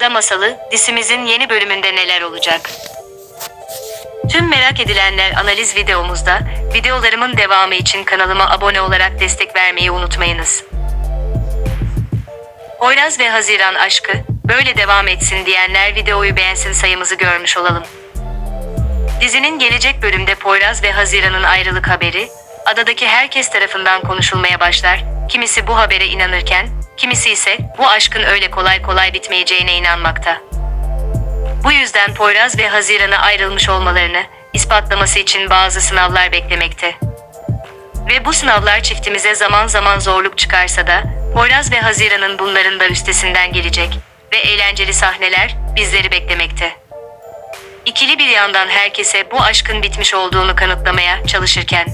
Ada Masalı dizimizin yeni bölümünde neler olacak? Tüm merak edilenler analiz videomuzda. Videolarımın devamı için kanalıma abone olarak destek vermeyi unutmayınız. Poyraz ve Haziran aşkı böyle devam etsin diyenler videoyu beğensin sayımızı görmüş olalım. Dizinin gelecek bölümde Poyraz ve Haziran'ın ayrılık haberi, adadaki herkes tarafından konuşulmaya başlar. Kimisi bu habere inanırken, kimisi ise bu aşkın öyle kolay kolay bitmeyeceğine inanmakta. Bu yüzden Poyraz ve Haziran'a ayrılmış olmalarını ispatlaması için bazı sınavlar beklemekte. Ve bu sınavlar çiftimize zaman zaman zorluk çıkarsa da Poyraz ve Haziran'ın bunların da üstesinden gelecek ve eğlenceli sahneler bizleri beklemekte. İkili bir yandan herkese bu aşkın bitmiş olduğunu kanıtlamaya çalışırken,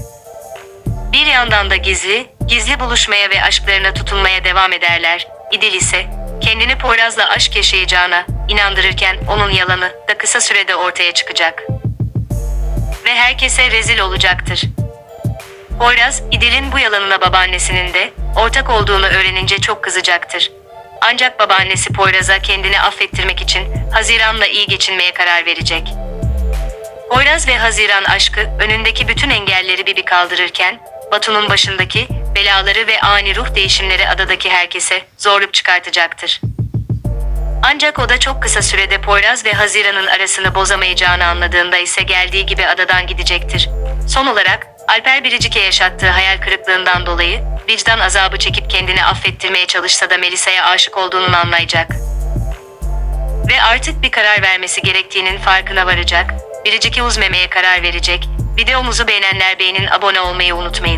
bir yandan da gizli, gizli buluşmaya ve aşklarına tutunmaya devam ederler. İdil ise kendini Poyraz'la aşk yaşayacağına inandırırken onun yalanı da kısa sürede ortaya çıkacak. Ve herkese rezil olacaktır. Poyraz, İdil'in bu yalanına babaannesinin de ortak olduğunu öğrenince çok kızacaktır. Ancak babaannesi Poyraz'a kendini affettirmek için Haziran'la iyi geçinmeye karar verecek. Poyraz ve Haziran aşkı önündeki bütün engelleri bir bir kaldırırken, Batu'nun başındaki belaları ve ani ruh değişimleri adadaki herkese zorluk çıkartacaktır. Ancak o da çok kısa sürede Poyraz ve Haziran'ın arasını bozamayacağını anladığında ise geldiği gibi adadan gidecektir. Son olarak Alper Biricik'e yaşattığı hayal kırıklığından dolayı vicdan azabı çekip kendini affettirmeye çalışsa da Melisa'ya aşık olduğunu anlayacak. Ve artık bir karar vermesi gerektiğinin farkına varacak, Biricik'i uzmemeye karar verecek. Videomuzu beğenenler beğenin abone olmayı unutmayın.